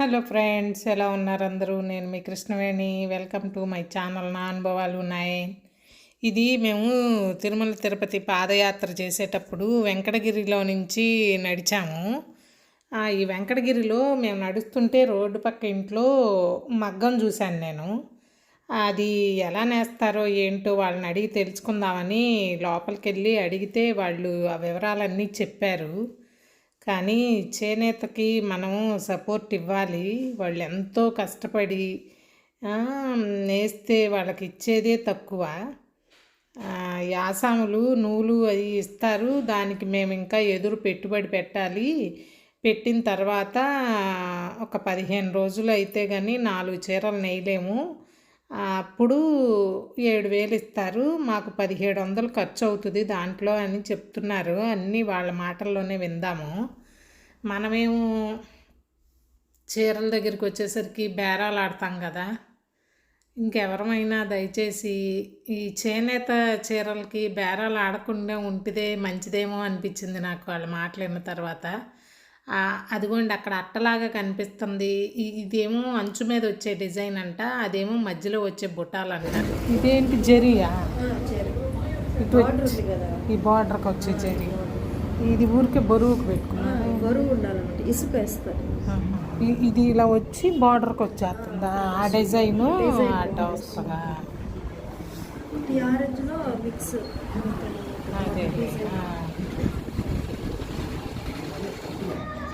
Hello friends ఎలా ఉన్నారు అందరూ? నేను మీ Krishnaveni. Welcome to my channel. నా అనుభవాలు ఉన్నాయి. ఇది మేము తిరుమల తిరుపతి పాదయాత్ర చేసేటప్పుడు వెంకటగిరిలో నుంచి నడిచాము. ఈ వెంకటగిరిలో మేము నడుస్తుంటే రోడ్డు పక్క ఇంట్లో మగ్గం చూశాను నేను. అది ఎలా నేస్తారో ఏంటో వాళ్ళని అడిగి తెలుసుకుందామని లోపలికి వెళ్ళి అడిగితే వాళ్ళు ఆ వివరాలన్నీ చెప్పారు. కానీ చేనేతకి మనం సపోర్ట్ ఇవ్వాలి. వాళ్ళు ఎంతో కష్టపడి నేస్తే వాళ్ళకి ఇచ్చేదే తక్కువ. యాసాములు నూలు అవి ఇస్తారు. దానికి మేము ఇంకా ఎదురు పెట్టుబడి పెట్టాలి. పెట్టిన తర్వాత ఒక పదిహేను రోజులు అయితే కానీ నాలుగు చీరలు నేయలేము. అప్పుడు ఏడు వేలు ఇస్తారు. మాకు పదిహేడు వందలు ఖర్చు అవుతుంది దాంట్లో అని చెప్తున్నారు. అన్నీ వాళ్ళ మాటల్లోనే విందాము. మనమేమో చీరల దగ్గరికి వచ్చేసరికి బేరాలు ఆడతాం కదా. ఇంకెవరమైనా దయచేసి ఈ చేనేత చీరలకి బేరాలు ఆడకుండా ఉంటిదే మంచిదేమో అనిపించింది నాకు వాళ్ళ మాటలు విన్న తర్వాత. అదిగోండి అక్కడ అట్టలాగా కనిపిస్తుంది. ఇదేమో అంచు మీద వచ్చే డిజైన్ అంట అదేమో మధ్యలో వచ్చే బుట్టాలు అంట. ఇదేంటి జరియా ఇటు ఈ బార్డర్కి వచ్చే జరి ఇది ఊరికే బరువుకు పెట్టుకున్నా బరువు ఉండాలన్నమాట. ఇసుక వేస్తారు. ఇ- ఇది ఇలా వచ్చి బార్డర్కి వచ్చేస్తుందా? ఆ డిజైన్ అట్ట వస్తుందా? మిక్స్. అదే ఆ.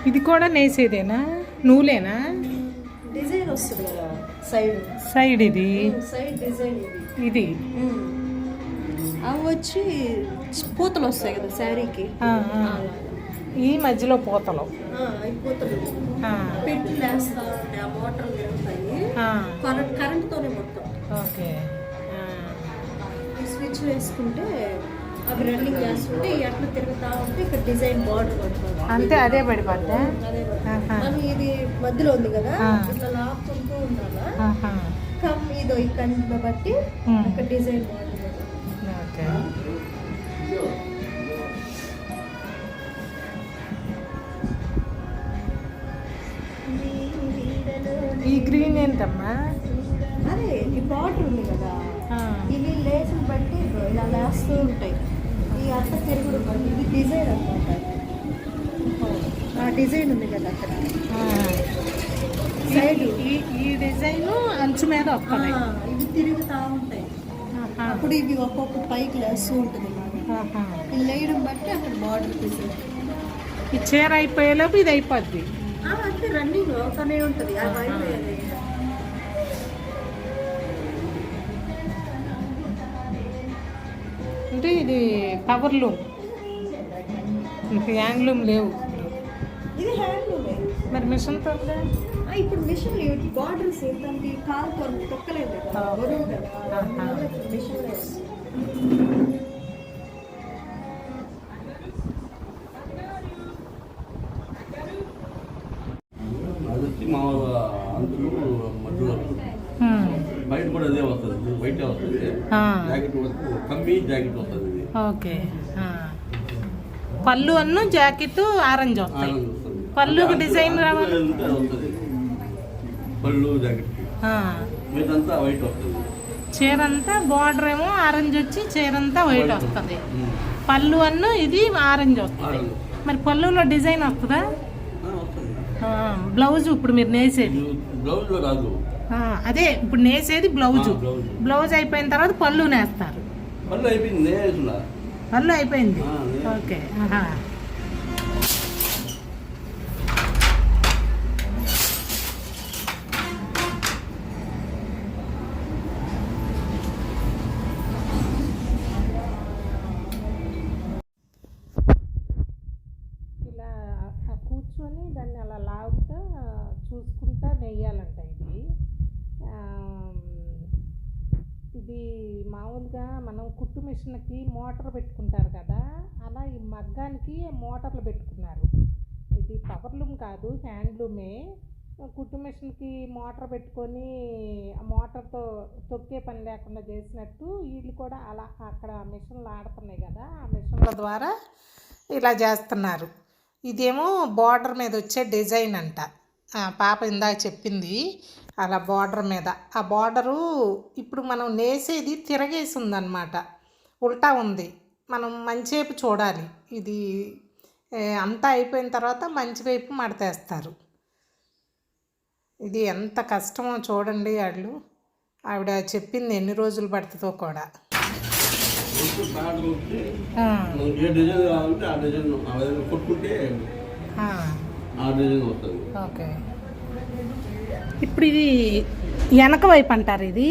ఇది కూడా నేసేదేనా? నూలేనా? డిజైన్ వస్తుంది కదా సైడ్. సైడ్ ఇది? సైడ్ డిజైన్ ఇది. అవి వచ్చి పూతలు వస్తాయి కదా శారీకి. ఈ మధ్యలో పూతలు. పూతలు. పెట్టి లేస్తా ఆ. కరెంట్ కరెంట్తోనే మొత్తం. ఓకే. స్విచ్ వేసుకుంటే అవి రన్నింగ్ చేస్తుంటే అట్లా తిరుగుతా ఉంటే ఇక్కడ డిజైన్ బార్డర్ పడుతుంది అంతే అదే పడిపోద్దా. మనం ఇది మధ్యలో ఉంది కదా. ఇట్లా లాక్కుంటూ ఉండాలా? ఇదో ఇక్కడ బట్టి. ఇక్కడ డిజైన్ ఓకే. ఈ గ్రీన్ ఏంటమ్మా? అదే ఈ బార్డర్ ఉంది కదా. ఇవి లేసిన బట్టి ఇలా లేస్తూ ఉంటాయి. ఈ అట్ట తిరుగుడు బట్టి ఇది డిజైన్ అనమాట ఆ డిజైన్ ఉంది కదా అక్కడ. ఆ. సైడ్ ఈ ఈ డిజైన్ అంచు మీద ఇవి తిరుగుతూ ఉంటాయి. అప్పుడు ఇవి ఒక్కొక్క పైకి లేస్తూ ఉంటుంది ఇది లేయడం బట్టి అక్కడ బార్డర్ డిజైన్ ఈ చీర అయిపోయేలోపు ఇది అయిపోద్ది. అంటే రన్నింగ్ అవుతానే ఉంటుంది. ఆ అయిపోయేది అంటే ఇది పవర్ లూమ్ ఇంక హ్యాండ్ లూమ్ లేవు. ఇది హ్యాండ్లూమే మరి మిషన్తో ఆ, ఇప్పుడు మిషన్ లేవు. బార్డర్స్ ఏంటంటే కాలు తొక్కలేదు మిషన్ లేదు మామూలుగా అందరూ మధ్యలో బయట కూడా అదే వస్తుంది. బయట వస్తుంది. జాకెట్ వస్తుంది. కమ్మి జాకెట్ వస్తుంది ఇది. ఓకే. పళ్ళు అన్ను జాకెట్ ఆరెంజ్ వస్తాయి. పళ్ళుకి డిజైన్ రావాలి. పళ్ళు జాకెట్. మీదంతా వైట్ వస్తుంది. చీర అంతా బార్డర్ ఏమో ఆరెంజ్ వచ్చి చీర అంతా వైట్ వస్తుంది. పళ్ళు అన్ను ఇది ఆరెంజ్ వస్తుంది. మరి పళ్ళులో డిజైన్ వస్తుందా? బ్లౌజ్ ఇప్పుడు మీరు నేసేది. బ్లౌజ్లో ఆ, అదే ఇప్పుడు నేసేది బ్లౌజ్. బ్లౌజ్. అయిపోయిన తర్వాత పళ్ళు నేస్తారు. పళ్ళు అయిపోయింది పళ్ళు అయిపోయింది. ఓకే ఆహా. ఇలా ఆ కూర్చొని దాన్ని అలా లాగుతా చూసుకుంటా నెయ్యాలంట ఇది ఆమ్, ఇది మామూలుగా మనం కుట్టు మిషన్కి మోటార్ పెట్టుకుంటారు కదా అలా ఈ మగ్గానికి మోటార్లు పెట్టుకున్నారు. ఇది పవర్లూమ్ కాదు హ్యాండ్లూమే. కుట్టు మిషన్కి మోటార్ పెట్టుకొని ఆ మోటార్తో తొక్కే పని లేకుండా చేసినట్టు వీళ్ళు కూడా అలా అక్కడ మిషన్లు ఆడుతున్నాయి కదా ఆ మిషన్ల ద్వారా ఇలా చేస్తున్నారు. ఇదేమో బార్డర్ మీద వచ్చే డిజైన్ అంట. పాప ఇందాక చెప్పింది అలా బార్డర్ మీద. ఆ బార్డరు ఇప్పుడు మనం నేసేది తిరగేసి ఉందన్నమాట ఉల్టా ఉంది. మనం మంచి వైపు చూడాలి. ఇది అంతా అయిపోయిన తర్వాత మంచి వైపు మడతేస్తారు. ఇది ఎంత కష్టమో చూడండి వాళ్ళు ఆవిడ చెప్పింది ఎన్ని రోజులు పడుతుందో కూడా. ఏ ఆ డిజైన్ వస్తుంది ఓకే. ఇప్పుడు ఇది వెనక వైపు అంటారు ఇది?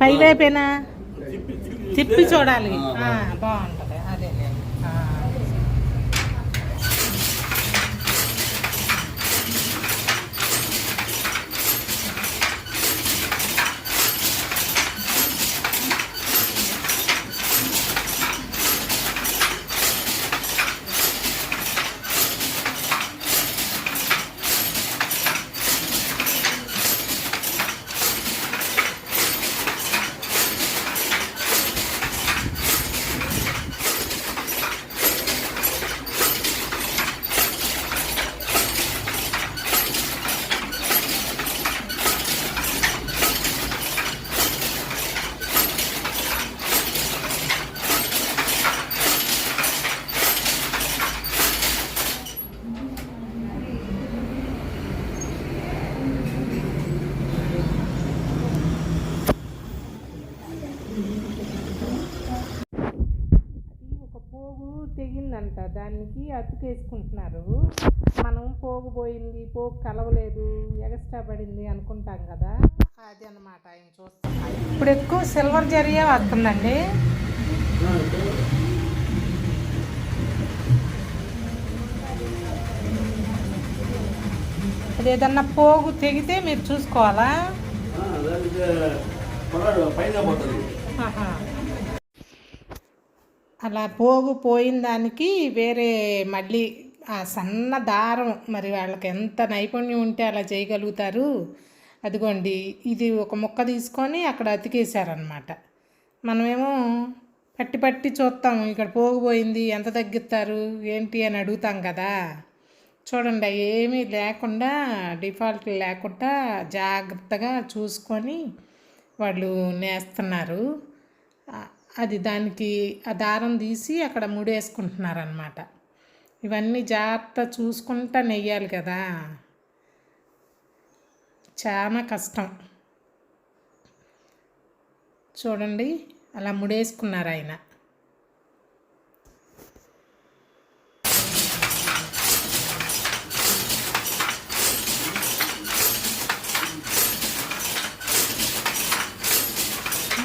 పై వైపేనా? తిప్పి చూడాలి. ఆ, ఆ, బాగుంటుంది అదే ఆ. ఒక పోగు తెగిందంట దానికి అతుకేసుకుంటున్నారు. మనం పోగు పోయింది పోగు కలవలేదు ఎగస్ట్రా పడింది అనుకుంటాం కదా. అది అన్నమాట ఆయన చూస్తాం. ఇప్పుడు ఎక్కువ సిల్వర్ జరిగే వస్తుందండి అది ఏదన్నా పోగు తెగితే మీరు చూసుకోవాలా? పైన పోతుంది. ఆహా. అలా పోగు పోయిన దానికి వేరే మళ్ళీ ఆ సన్న దారం మరి వాళ్ళకి ఎంత నైపుణ్యం ఉంటే అలా చేయగలుగుతారు. అదిగోండి ఇది ఒక ముక్క తీసుకొని అక్కడ అతికేశారనమాట మనమేమో పట్టి పట్టి చూస్తాం ఇక్కడ పోగిపోయింది ఎంత తగ్గిస్తారు ఏంటి అని అడుగుతాం కదా. చూడండి ఏమీ లేకుండా డిఫాల్ట్ లేకుండా జాగ్రత్తగా చూసుకొని వాళ్ళు నేస్తున్నారు. అది దానికి ఆ దారం తీసి అక్కడ ముడేసుకుంటున్నారనమాట ఇవన్నీ జాగ్రత్త చూసుకుంటా నెయ్యాలి కదా. చాలా కష్టం. చూడండి అలా ముడేసుకున్నారు ఆయన.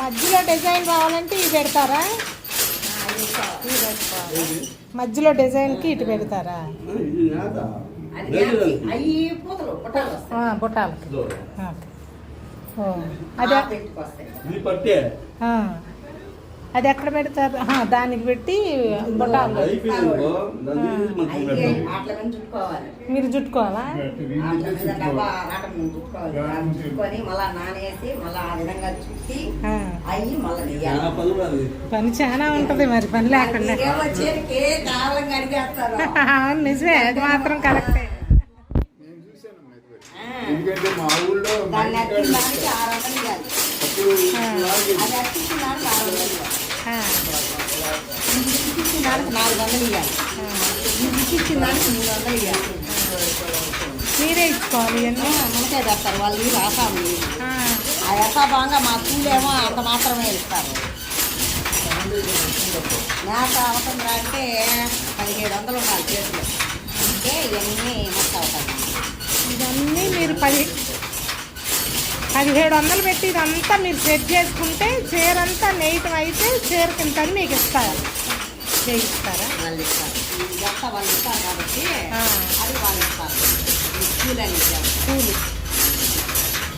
మధ్యలో డిజైన్ రావాలంటే ఇవి పెడతారా? మధ్యలో డిజైన్కి ఇటు పెడతారా? ఇది బుట్టాలకి ఇదో. అదే. అది ఎక్కడ పెడతారు దానికి పెట్టి చుట్టుకోవాలి. మీరు చుట్టుకోవాలా? పని చాలా ఉంటుంది మరి పని లేకుండా. నిజమే అది మాత్రం కరెక్టే. ఎందుకంటే మా ఊళ్ళో దాన్ని అట్టిన దానికి ఆరు వందలు ఇవ్వాలి అది అట్టించిన దానికి ఆరు వందలు ఇవ్వాలి ఆ, ఇది ఇచ్చిన దానికి నాలుగు వందలు ఇవ్వాలి ఇది ఇచ్చిన దానికి మూడు వందలు ఇవ్వాలి మీరే ఇచ్చుకోవాలి ఇవన్నీ మనకే తెస్తారు. వాళ్ళు నీళ్ళు ఆసాము ఆ, యథాభాగంగా మా కూలేమో అంత మాత్రమే ఇస్తారు. మేత అవుతుంది అంటే పదిహేడు వందలు ఉండాలి చేతిలో. అంటే ఇవన్నీ మొత్తం అవుతాయి. ఇవన్నీ మీరు పది పదిహేడు వందలు పెట్టి ఇదంతా మీరు సెట్ చేసుకుంటే చీర అంతా నేయటం అయితే చీర కింద మీకు ఇస్తారు. చేయిస్తారా? వాళ్ళు ఇస్తారు వాళ్ళు ఇస్తారు కాబట్టి. అది వాళ్ళు ఇస్తారు. ఇచ్చారు కూలి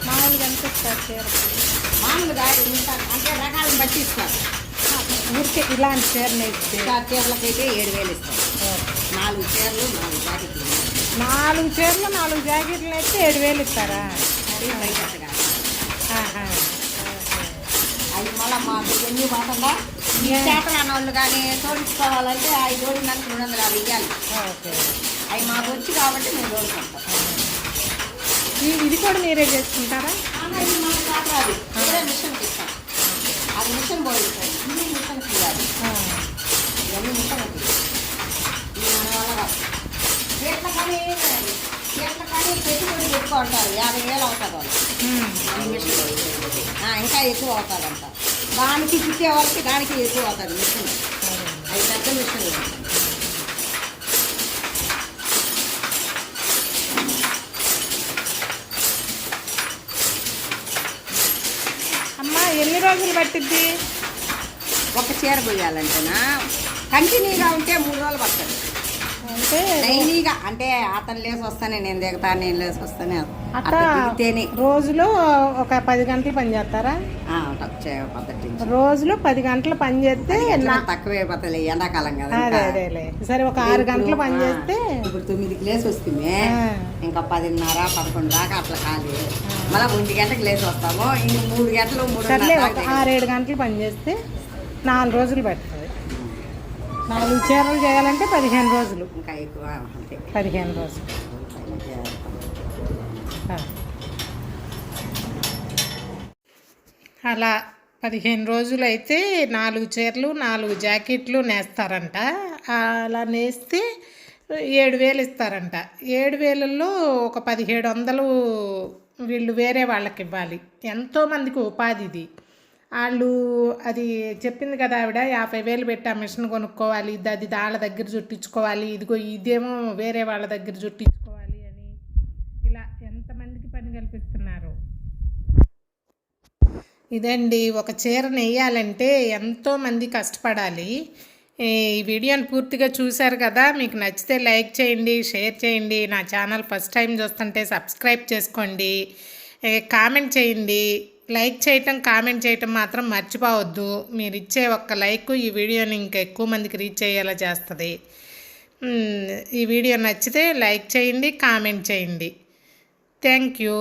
మామూలుగా ఎంత ఇస్తారు చీరకి మామూలుగా అంటే రకాలను బట్టి ఇస్తారు. ఊరికే ఇలాంటి చీర నేస్తే ఇంకా చీరలకైతే ఏడు వేలు ఇస్తారు. నాలుగు చీరలు నాలుగు జాకెట్లు. నాలుగు చీరలు నాలుగు జాకెట్లు అయితే ఏడు వేలు ఇస్తారా? అది బయట. అవి మళ్ళీ మా ఎన్ని ఈ చేపలు అన్న వాళ్ళు కానీ తోడించుకోవాలంటే అవి తోడినందుకు రెండు వందల యాభై ఇవ్వాలి అవి మాకు వచ్చి కాబట్టి మేము తోడుకుంటాం. ఇది కూడా మీరే చేసుకుంటారా? ఇది మనకు కాదు మిషన్కి ఇస్తాం అది మిషన్ పోయింది ఇది మిషన్కి ఇవ్వాలి ఆ, ఇవన్నీ మిషన్ ఇది మన వల్ల కాదు. ఎట్లా కానీ ఎట్లా కానీ పెట్టుబడి పెట్టుకుంటారు యాభై వేలు అవుతుంది వాళ్ళు. మిషన్. ఆ, ఇంకా ఎక్కువ అవుతుందంట. దానికి తిట్టే వాళ్ళకి దానికి ఎక్కువ అవుతుంది మిషన్. అది పెద్ద మిషన్ అమ్మా ఎన్ని రోజులు పట్టిద్ది? ఒక చీర పోయాలంటేనా? కంటిన్యూగా ఉంటే మూడు రోజులు పడుతుంది. అంటే డైలీగా అంటే అతను లేసి వస్తానే నేను దిగుతాను నేను లేసి వస్తానే. అట్లా రోజులో ఒక పది గంటలు పని చేస్తారా? పద్ధతి. రోజులో పది గంటలు పని చేస్తే తక్కువే పోతుంది ఎండాకాలం కదా. అదేలే సరే ఒక ఆరు గంటలు పని ఇప్పుడు, చేస్తే ఇప్పుడు తొమ్మిదికి లేసి వస్తుంది. ఇంకా పదిన్నర పదకొండు దాకా అట్లా ఖాళీ. మళ్ళీ ఒంటి గంటకి లేసి వస్తాము. ఇంక మూడు గంటలు మూడు ఆరేడు గంటలు పని చేస్తే నాలుగు రోజులు పడుతుంది. నాలుగు చీరలు చేయాలంటే పదిహేను రోజులు. ఇంకా ఎక్కువ పదిహేను రోజులు. అలా పదిహేను రోజులు అయితే నాలుగు చీరలు నాలుగు జాకెట్లు నేస్తారంట. అలా నేస్తే ఏడు వేలు ఇస్తారంట. ఏడు వేలల్లో ఒక పదిహేడు వందలు వీళ్ళు వేరే వాళ్ళకి ఇవ్వాలి. ఎంతోమందికి ఉపాధి ఇది వాళ్ళు అది చెప్పింది కదా ఆవిడ యాభై వేలు పెట్టి ఆ మిషన్ కొనుక్కోవాలి ఇది అది వాళ్ళ దగ్గర చుట్టించుకోవాలి ఇదిగో ఇదేమో వేరే వాళ్ళ దగ్గర చుట్టించుకోవాలి అని ఇలా ఎంతమందికి పని కల్పిస్తున్నారు? ఇదండి ఒక చీర నెయ్యాలంటే ఎంతోమంది కష్టపడాలి. ఈ వీడియోని పూర్తిగా చూశారు కదా మీకు నచ్చితే లైక్ చేయండి షేర్ చేయండి నా ఛానల్ ఫస్ట్ టైం చూస్తుంటే సబ్స్క్రైబ్ చేసుకోండి కామెంట్ చేయండి. లైక్ చేయటం కామెంట్ చేయటం మాత్రం మర్చిపోవద్దు. మీరు ఇచ్చే ఒక్క లైక్ ఈ వీడియోని ఇంకా ఎక్కువ మందికి రీచ్ అయ్యేలా చేస్తుంది. ఈ వీడియో నచ్చితే లైక్ చేయండి కామెంట్ చేయండి. Thank you.